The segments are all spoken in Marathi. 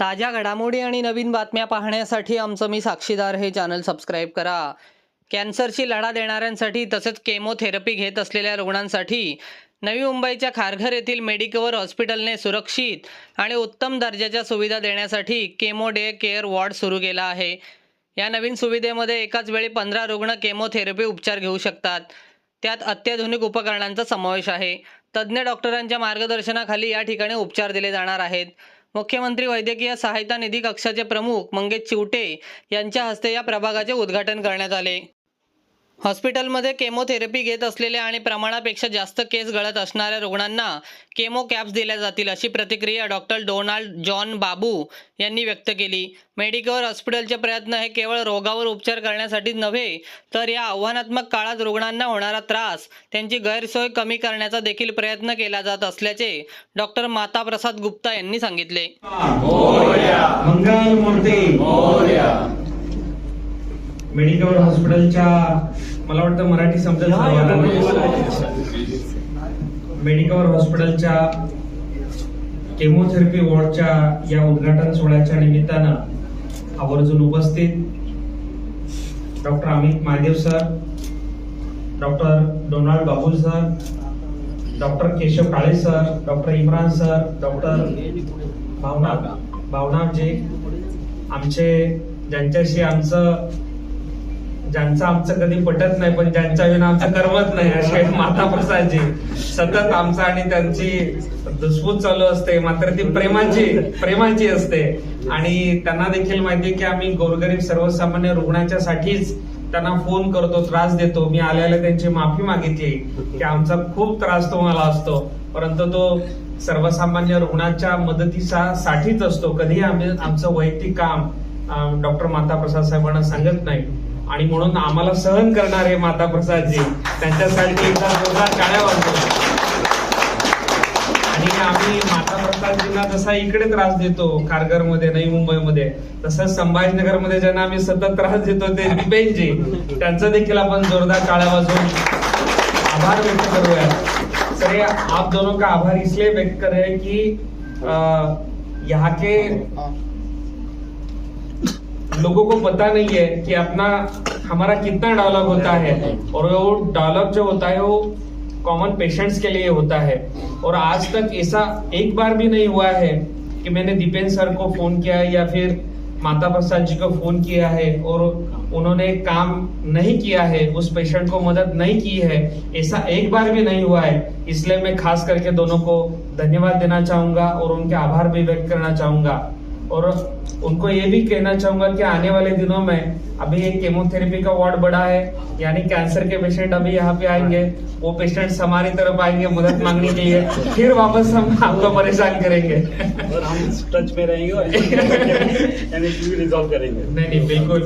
ताज्या घडामोडी आणि नवीन बातम्या पाहण्यासाठी आमचं मी साक्षीदार हे चॅनल सबस्क्राईब करा. कॅन्सरशी लढा देणाऱ्यांसाठी तसेच केमोथेरपी घेत असलेल्या रुग्णांसाठी नवी मुंबईच्या खारघर येथील मेडिकवर हॉस्पिटलने सुरक्षित आणि उत्तम दर्जाच्या सुविधा देण्यासाठी केमो डे केअर वॉर्ड सुरू केला आहे. या नवीन सुविधेमध्ये एकाच वेळी पंधरा रुग्ण केमोथेरपी उपचार घेऊ शकतात. त्यात अत्याधुनिक उपकरणांचा समावेश आहे. तज्ज्ञ डॉक्टरांच्या मार्गदर्शनाखाली या ठिकाणी उपचार दिले जाणार आहेत. मुख्यमंत्री वैद्यकीय सहायता निधी कक्षाचे प्रमुख मंगेश चिवटे यांच्या हस्ते या प्रभागाचे उद्घाटन करण्यात आले. हॉस्पिटलमध्ये केमोथेरपी घेत असलेल्या आणि प्रमाणापेक्षा जास्त केस गळत असणाऱ्या रुग्णांना केमो कॅप्स दिल्या जातील अशी प्रतिक्रिया डॉक्टर डोनाल्ड जॉन बाबू यांनी व्यक्त केली. मेडिकवर हॉस्पिटलचे प्रयत्न हे केवळ रोगावर उपचार करण्यासाठी नव्हे तर या आव्हानात्मक काळात रुग्णांना होणारा त्रास त्यांची गैरसोय कमी करण्याचा देखील प्रयत्न केला जात असल्याचे डॉक्टर माता प्रसाद गुप्ता यांनी सांगितले. मेडिकल हॉस्पिटलच्या मला वाटतं मराठी समजेल मेडिकल हॉस्पिटलच्या केमोथेरपी वॉर्डच्या या उद्घाटन सोहळ्याच्या निमित्तानं आवर्जून उपस्थित. Doctor Amit Mahadev sir doctor Donald Babul sir doctor Keshav Kale sir doctor Imran sir doctor Bhavana Bhavana ji आमचे ज्यांच्याशी आमचं ज्यांचं आमचं कधी पटत नाही पण ज्यांच्या विना आमचं करमत नाही असे माता प्रसादजी. सतत आमचं आणि त्यांची धुसफूस चालू असते मात्र ती प्रेमाची प्रेमाची असते. आणि त्यांना देखील माहितीये की आम्ही गोरगरीब सर्वसामान्य रुग्णांच्या साठीच त्यांना फोन करतो त्रास देतो. मी आल्याला त्यांची माफी मागितली की आमचा खूप त्रास तुम्हाला असतो. परंतु तो सर्वसामान्य रुग्णाच्या मदतीचा साठीच असतो. कधी आम्ही आमचं वैयक्तिक काम डॉक्टर माता प्रसाद साहेबांना सांगत नाही. आणि म्हणून आम्हाला सहन करणारे माता प्रसादजी त्यांच्यासाठी एकदा जोरदार टाळ्या वाजतो आणि आम्ही माता प्रसादजींना जसा इकडे त्रास देतो कारगरमध्ये मध्ये नवी मुंबईमध्ये तसंच संभाजीनगरमध्ये ज्यांना आम्ही सतत त्रास देतो ते दिपेनजी त्यांचं देखील आपण जोरदार टाळ्या वाजवून आभार व्यक्त करूया. सर आप दोनों का आभार इसलिए व्यक्त कर रहे हैं कि आ, यहाँ के लोगों को पता नहीं है कि अपना, हमारा कितना डायलॉग होता है और वो डायलॉग जो होता है वो कॉमन पेशेंट्स के लिए होता है। और आज तक ऐसा एक बार भी नहीं हुआ है कि मैंने दीपेन सर को फ़ोन किया है या फिर माता प्रसाद जी को फ़ोन किया है और उन्होंने काम नहीं किया है, उस पेशेंट को मदद नहीं की है। ऐसा एक बार भी नहीं हुआ है। इसलिए मैं खास करके दोनों को धन्यवाद देना चाहूँगा और उनके आभार भी व्यक्त करना चाहूँगा। और उनको ये भी कहना चाहूंगा कि आने वाले दिनों में अभी एक केमोथेरेपी का वार्ड बड़ा है यानी कैंसर के पेशेंट अभी यहाँ पे आएंगे वो पेशेंट्स हमारी तरफ आएंगे मदद मांगने के लिए फिर वापस हम आपको परेशान करेंगे। और हम टच में रहेंगे और रिजॉल्व करेंगे। नहीं नहीं बिल्कुल।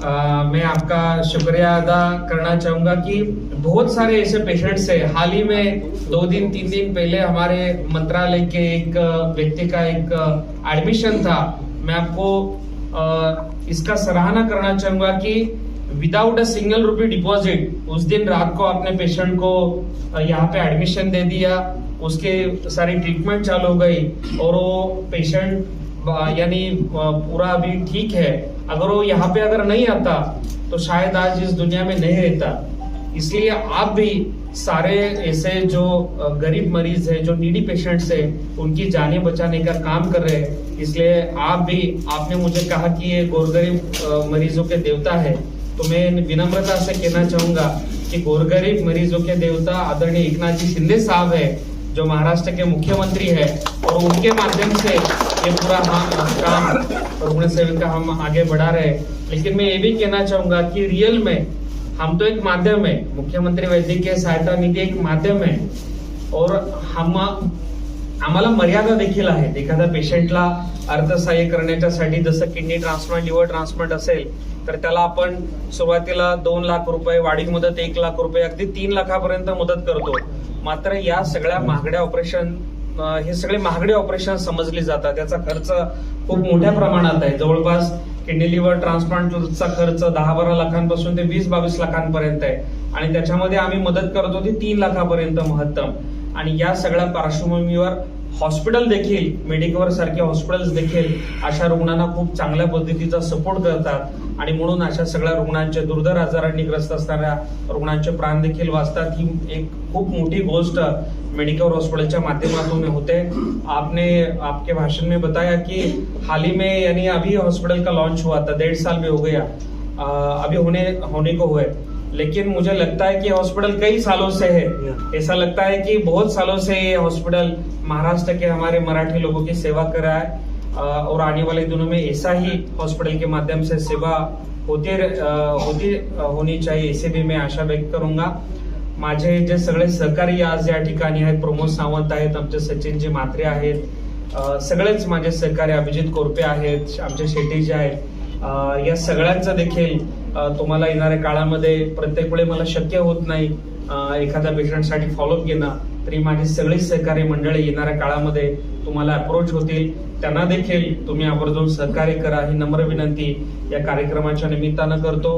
अ, मैं आपका शुक्रिया अदा करना चाहूँगा कि बहुत सारे ऐसे पेशेंट्स है। हाल ही में दो दिन तीन दिन पहले हमारे मंत्रालय के एक व्यक्ति का एक एडमिशन था। मैं आपको अ, इसका सराहना करना चाहूँगा कि without a single rupee deposit उस दिन रात को आपने पेशेंट को यहाँ पे एडमिशन दे दिया। उसके सारी ट्रीटमेंट चालू हो गई और वो पेशेंट यानी पूरा अभी ठीक है। अगर वो यहाँ पे अगर नहीं आता तो शायद आज इस दुनिया में नहीं रहता। इसलिए आप भी सारे ऐसे जो गरीब मरीज़ है, जो नीडी पेशेंट्स है, उनकी जाने बचाने का काम कर रहे हैं। इसलिए आप भी, आपने मुझे कहा कि ये गोरगरीब मरीजों के देवता है। तो मैं विनम्रता से कहना चाहूँगा कि गोरगरीब मरीजों के देवता आदरणीय एकनाथ जी शिंदे साहब है, जो महाराष्ट्र के मुख्यमंत्री है, और उनके माध्यम से ये पूरा हम काम और सेवन का हम आगे बढ़ा रहे हैं। लेकिन मैं ये भी कहना चाहूंगा कि रियल में हम तो एक माध्यम है। मुख्यमंत्री वैद्यकीय सहायता निधी एक माध्यम है। और हम आम्हाला मर्यादा देखील आहेत। एखाद्या पेशंटला अर्थसहाय्य करण्याच्यासाठी जसं किडनी ट्रान्सप्लांट लिव्हर ट्रान्सप्लांट असेल तर त्याला आपण सुरुवातीला दोन लाख रुपये वाढीव मदत एक लाख रुपये अगदी तीन लाखापर्यंत मदत करतो. मात्र या सगळ्या महागड्या ऑपरेशन हे सगळे महागडे ऑपरेशन समजले जातात. त्याचा खर्च खूप मोठ्या प्रमाणात आहे. जवळपास किडनी लिव्हर ट्रान्सप्लांटचा खर्च दहा बारा लाखांपासून ते वीस बावीस लाखांपर्यंत आहे. आणि त्याच्यामध्ये आम्ही मदत करतो ती तीन लाखापर्यंत महत्तम. आणि या सगळ्या पार्श्वभूमीवर हॉस्पिटल देखील मेडिकवर सारखे हॉस्पिटल्स देखील अशा रुग्णांना खूप चांगल्या पद्धतीचा सपोर्ट करतात. आणि म्हणून अशा सगळ्या रुग्णांचे दुर्धर आजारांनी ग्रस्त असणाऱ्या रुग्णांचे प्राण देखील वाचतात. ही एक खूप मोठी गोष्ट मेडिकल हॉस्पिटलच्या माध्यमातून होते आपने आपके भाषण में बताया कि हाल ही में यानी अभी हॉस्पिटल का लॉन्च हुआ था डेढ़ साल भी हो गया। अ, अभी होने होने को हुए लेकिन मुझे लगता है कि हॉस्पिटल कई सालों से है। ऐसा लगता है कि बहुत सालों से ये हॉस्पिटल महाराष्ट्र के हमारे मराठी लोगों की सेवा कर रहा है। और आने वाले दिनों में ऐसा ही हॉस्पिटल के माध्यम से सेवा होती होती होनी चाहिए इसे भी मैं आशा व्यक्त करूँगा। माझे जे सगळे सहकारी आज या ठिकाणी आहेत. प्रमोद सावंत आहेत आमचे सचिनजी म्हात्रे आहेत. सगळेच माझे सहकारी अभिजित कोरपे आहेत आमचे शेट्टीजी आहेत. या सगळ्यांचं देखील तुम्हाला येणाऱ्या काळामध्ये प्रत्येक वेळे मला शक्य होत नाही एखाद्या पेशंटसाठी फॉलोअप घेणं. तरी माझी सगळी सहकारी मंडळी येणाऱ्या काळामध्ये तुम्हाला अप्रोच होतील. त्यांना देखील तुम्ही आवर्जून सहकार्य करा. ही नम्र विनंती या कार्यक्रमाच्या निमित्तानं करतो.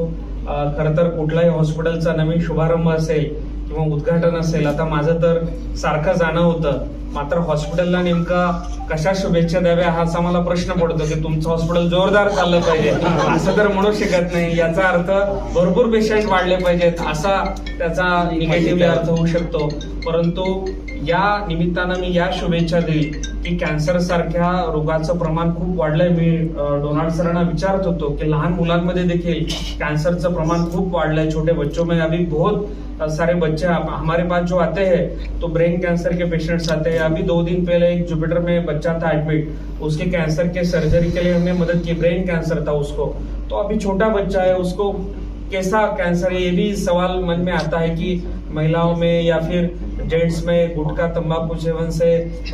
खरं तर कुठल्याही हॉस्पिटलचा नवीन शुभारंभ असेल किंवा उद्घाटन असेल आता माझं तर सारखं जाणं होतं. मात्र हॉस्पिटलला नेमका कशा शुभेच्छा द्याव्या हा असा मला प्रश्न पडतो की तुमचं हॉस्पिटल जोरदार चाललं पाहिजे. असं तर म्हणू शकत नाही. याचा अर्थ भरपूर पेशंट वाढले पाहिजेत असा त्याचा निगेटिव्ह अर्थ होऊ शकतो. परंतु या निमित्तानं मी या शुभेच्छा देईल. की कॅन्सर सारख्या रोगाचं प्रमाण खूप वाढलंय. मी डोनाल्ड सरांना विचारत होतो की लहान मुलांमध्ये देखील कॅन्सरचं प्रमाण खूप वाढलंय. छोटे बच्चों में अभी बहुत सारे बच्चे आप- हमारे पास जो आते हैं तो ब्रेन कैंसर के पेशेंट्स आते हैं. अभी दो दिन पहले एक जुपिटर में बच्चा था एडमिट उसके कैंसर के सर्जरी के लिए हमने मदद की. ब्रेन कैंसर था उसको. तो अभी छोटा बच्चा है उसको कैसा कैंसर है ये भी सवाल मन में आता है कि महिलाओं में या फिर जेंट्स में गुटखा तंबाकू सेवन से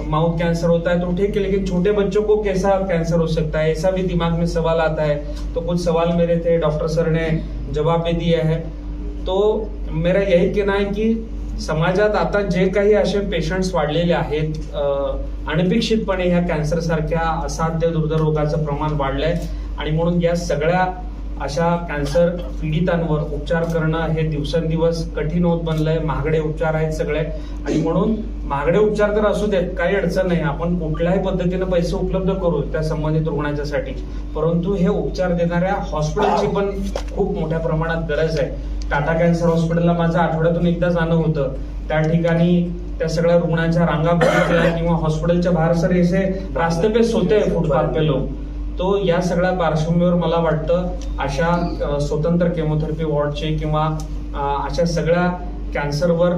माउथ कैंसर होता है तो ठीक है लेकिन छोटे बच्चों को कैसा कैंसर हो सकता है? ऐसा भी दिमाग में सवाल आता है। तो कुछ सवाल मेरे थे डॉक्टर सर ने जवाब भी दिया है। तो मेरा यही कहना आहे की समाजात आता जे काही असे पेशंट्स वाढलेले आहेत अनपेक्षितपणे ह्या कॅन्सरसारख्या असाध्य दुर्धर रोगाचं प्रमाण वाढलंय. आणि म्हणून या सगळ्या अशा कॅन्सर पीडितांवर उपचार करणं हे दिवसेंदिवस कठीण होत बनलंय. महागडे उपचार आहेत सगळे. आणि म्हणून महागडे उपचार तर असू देत काही अडचण नाही. आपण कुठल्याही पद्धतीनं पैसे उपलब्ध करू त्या संबंधित रुग्णांच्यासाठी. परंतु हे उपचार देणाऱ्या हॉस्पिटलची पण खूप मोठ्या प्रमाणात गरज आहे. टाटा कॅन्सर हॉस्पिटलला माझं आठवड्यातून एकदा जाणं होतं. त्या ठिकाणी त्या सगळ्या रुग्णांच्या रांगा किंवा हॉस्पिटलच्या बाहेर सर असे रास्ते पे सोते फुटपाथ पे लोक. तो या सगळ्या पार्श्वभूमीवर मला वाटतं अशा स्वतंत्र केमोथेरपी वॉर्डचे किंवा अशा सगळ्या कॅन्सरवर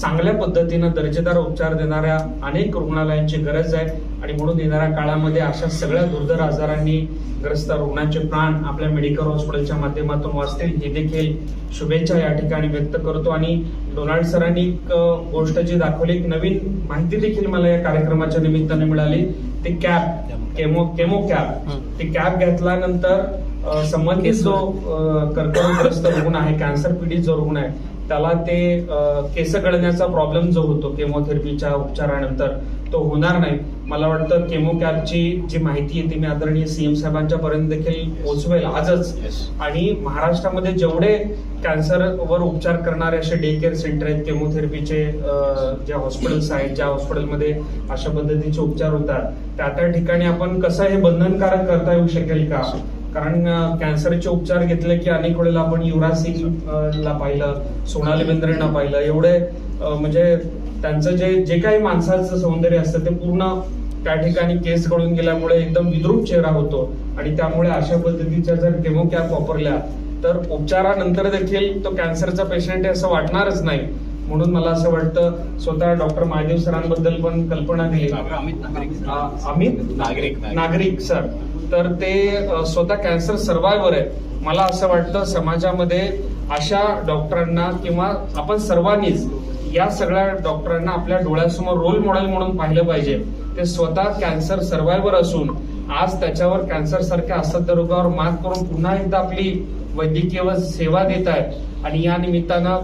चांगल्या पद्धतीनं दर्जेदार उपचार देणाऱ्या अनेक रुग्णालयांची गरज आहे. आणि म्हणून येणाऱ्या काळामध्ये अशा सगळ्या दुर्धर आजारांनी ग्रस्त रुग्णांचे प्राण आपल्या मेडिकल हॉस्पिटलच्या माध्यमातून वाचतील. ही देखील शुभेच्छा या ठिकाणी व्यक्त करतो. आणि डोनाल्ड सरांनी एक गोष्ट जी दाखवली एक नवीन माहिती देखील मला या कार्यक्रमाच्या निमित्ताने मिळाली. ते कॅप केमो केमो कॅप ते कॅप घेतल्यानंतर संबंधित जो कर्करोगग्रस्त रुग्ण आहे कॅन्सर पीडित जो रुग्ण आहे त्याला ते केस गळण्याचा प्रॉब्लेम जो होतो केमोथेरपीच्या उपचारानंतर तो होणार नाही. मला वाटतं केमो कॅपची जी माहिती आहे ती मी आदरणीय सीएम साहेबांच्या पर्यंत देखील पोहोचवेल आजच. आणि महाराष्ट्रामध्ये जेवढे कॅन्सरवर उपचार करणारे असे डे केअर सेंटर आहेत केमोथेरपीचे ज्या हॉस्पिटल्स आहेत ज्या हॉस्पिटलमध्ये अशा पद्धतीचे उपचार होतात त्या त्या ठिकाणी आपण कसं हे बंधनकारक करता येऊ शकेल का? कारण कॅन्सरचे उपचार घेतले की अनेक वेळेला आपण युवराज सिंग ला पाहिलं सोनाली बेंद्रेंना पाहिलं. एवढे म्हणजे त्यांचं जे जे काही माणसाचं सौंदर्य असतं ते पूर्ण त्या ठिकाणी केस गळून गेल्यामुळे एकदम विद्रूप चेहरा होतो. आणि त्यामुळे अशा पद्धतीच्या जर केमो कॅप वापरल्या तर उपचारानंतर देखील तो कॅन्सरचा पेशंट आहे असं वाटणारच नाही. म्हणून मला असं वाटतं स्वतः डॉक्टर महादेव सरांबद्दल पण कल्पना दिली अमित नागरिक. नागरिक सर. तर ते स्वतः कॅन्सर सर्वायवर आहेत. मला असं वाटतं समाजामध्ये अशा डॉक्टरांना किंवा आपण सर्वांनीच या सगळ्या डॉक्टरांना आपल्या डोळ्यासमोर रोल मॉडेल म्हणून पाहिलं पाहिजे. ते स्वतः कॅन्सर सर्वायवर असून आज त्याच्यावर कॅन्सर सारख्या असाध्य रोगावर मात करून पुन्हा एकदा आपली वैद्यकीय व सेवा देत आहेत. आणि या निमित्तानं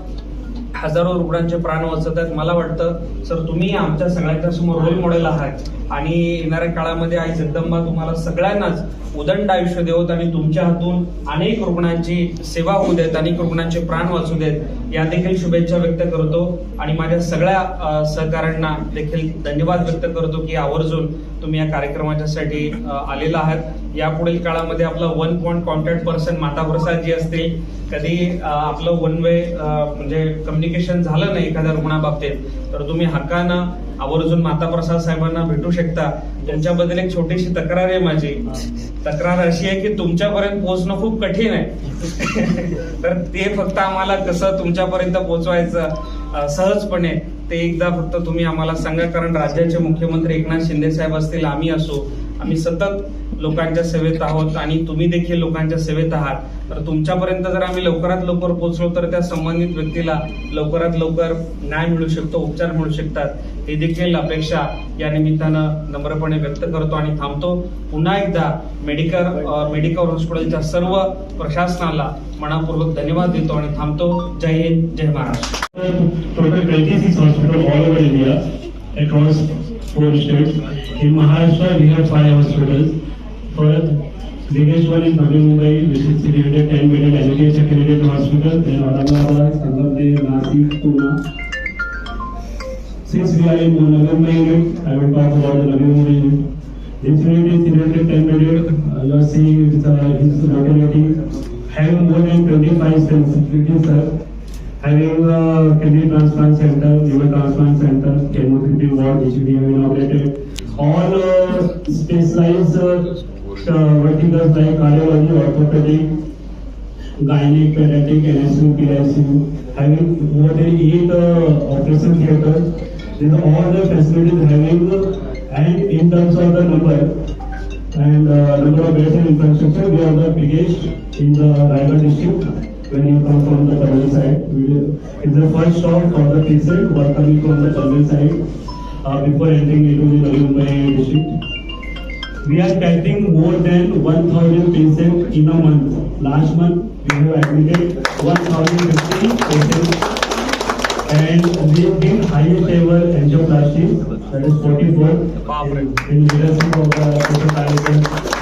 हजारो रुग्णांचे प्राण वाचत आहेत मला वाटतं सर तुम्ही आमच्या सगळ्यांच्या समोर रोल मॉडेल आहात. आणि येणाऱ्या काळामध्ये आई जगदंबा तुम्हाला सगळ्यांनाच उदंड आयुष्य देवत आणि तुमच्या हातून अनेक रुग्णांची सेवा होऊ देत अनेक रुग्णांचे प्राण वाचू देत. या देखील शुभेच्छा व्यक्त करतो आणि माझ्या सगळ्या सहकाऱ्यांना देखील धन्यवाद व्यक्त करतो की आवर्जून तुम्ही या कार्यक्रमाच्यासाठी आलेला आहात. यापुढील काळामध्ये आपलं one point contact person Mata Prasad ji असतील. कधी आपलं वन वे म्हणजे कम्युनिकेशन झालं नाही एखाद्या रुग्णाबाबतीत तर तुम्ही हक्कानं आवर्जून माता प्रसाद साहेबांना भेटू शकता. तुमच्याबद्दल एक छोटीशी तक्रार आहे माझी. तक्रार अशी आहे की तुमच्यापर्यंत पोहोचणं खूप कठीण आहे. तर ते फक्त आम्हाला कसं तुमच्यापर्यंत पोहोचवायचं सहजपणे ते एकदा फक्त तुम्ही आम्हाला सांगा. कारण राज्याचे मुख्यमंत्री एकनाथ शिंदे साहेब असतील आम्ही असो. आम्ही सतत लोकांच्या सेवेत आहोत आणि तुम्ही देखील लोकांच्या सेवेत आहात. तर तुमच्यापर्यंत जर आम्ही लवकरात लवकर पोहोचलो तर त्या संबंधित व्यक्तीला लवकरात लवकर न्याय मिळू शकतो उपचार मिळू शकतात. हे देखील अपेक्षा या निमित्तानं नम्रपणे व्यक्त करतो आणि थांबतो. पुन्हा एकदा मेडिकल मेडिकल हॉस्पिटलच्या सर्व प्रशासनाला मनापूर्वक धन्यवाद देतो आणि थांबतो. जय हिंद जय Maharashtra. Total 26 hospitals all over India across four states. In Maharashtra, we have five hospitals. First, biggest one is Navi Mumbai, which is 310 bedded NHS accredited hospital. Then Since we are in Navi Mumbai unit, I will talk about the Navi unit. This unit is 310 bedded. Uh, You are seeing it's, uh, its locality having more than 25 facilities, sir having a kidney transplant center, liver transplant center, chemotherapy ward, which we inaugurated. All uh, specialized uh, verticals like cardiology, orthopedic, gynec, pediatric, NSU, PICU, having more than eight uh, operation theaters. These are all the facilities having, and in terms of the number, and uh, number of beds and infrastructure, we are the biggest in the Raigad district. When you come from the Tamil side, we will, it's the first stop for the patient who are coming from the Tamil side uh, before entering into the Navi Mumbai district. We are catering more than 1,000 patients in a month. Last month, we have admitted 1,050 patients. And we have been highest ever angioplasty, that is 44 in in leadership of the Dr.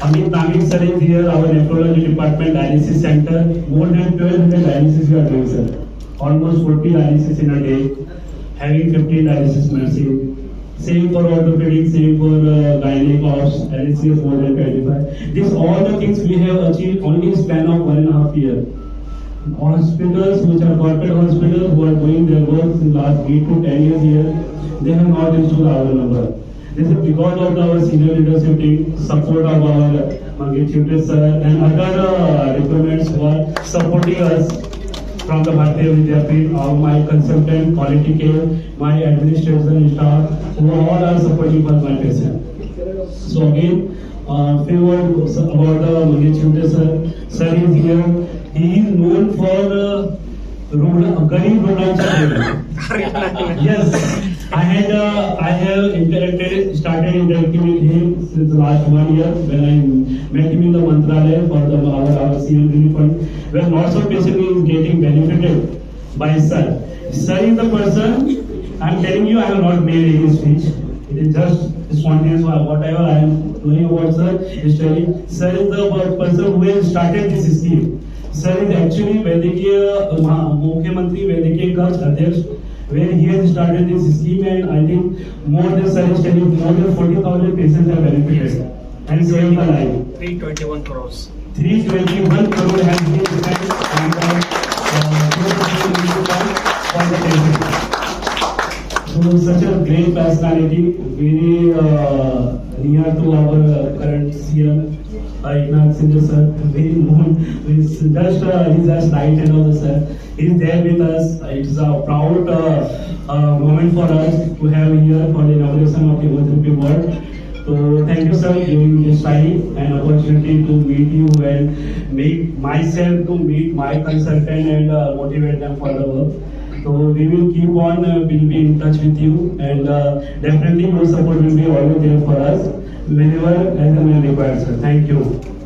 Kalikan. Amit Namik sir is here, our nephrology department dialysis center, more than 1200 dialysis we are doing sir. Almost 40 dialysis in a day, having 50 dialysis machine. Same for orthopedic, same for uh, gynec ops, dialysis more than 25. These all the things we have achieved only span of one and a half year. Hospitals which are corporate hospitals who are doing their work in last eight to ten years here, they have not reached to our number. This is because of our senior leadership team, support of our Mangesh sir and other uh, who are supporting us from the Bharatiya Vidyapeeth, all my consultant, quality care, my administration staff, who all are supporting for my patient. So again, uh, few words about the Mangesh sir. Sir is here. He is known for uh, rural, Garib Runancha Yes, I had, uh, I have interacted, started interacting with him since last one year when I met him in the Mantralaya for the, our, our CM fund, where lots of is getting benefited by sir. Sir is the person, I am telling you, I have not made any speech. It is just spontaneous, whatever I am doing about sir is telling, sir is the person who has started this scheme. Sir is actually Maha- Mukhyamantri Vedikiya Kach Adhyaksh, where he has started this scheme and I think more than is telling, more than forty thousand patients have benefited and saved the life. 321 crores. 321 crore has been spent on the uh, for the patient. So such a great personality, very uh, near to our current CM, uh, Eknath Sindhu sir, very known, he's just, uh, he's just night and all sir. He's there with us, it's a proud uh, uh, moment for us to have here for the inauguration of the chemotherapy ward. So thank you sir giving this time and opportunity to meet you and make myself to meet my consultant and uh, motivate them for the work. So we will keep on, uh, we'll be in touch with you and uh, definitely your support will be always there for us whenever and when required sir. Thank you.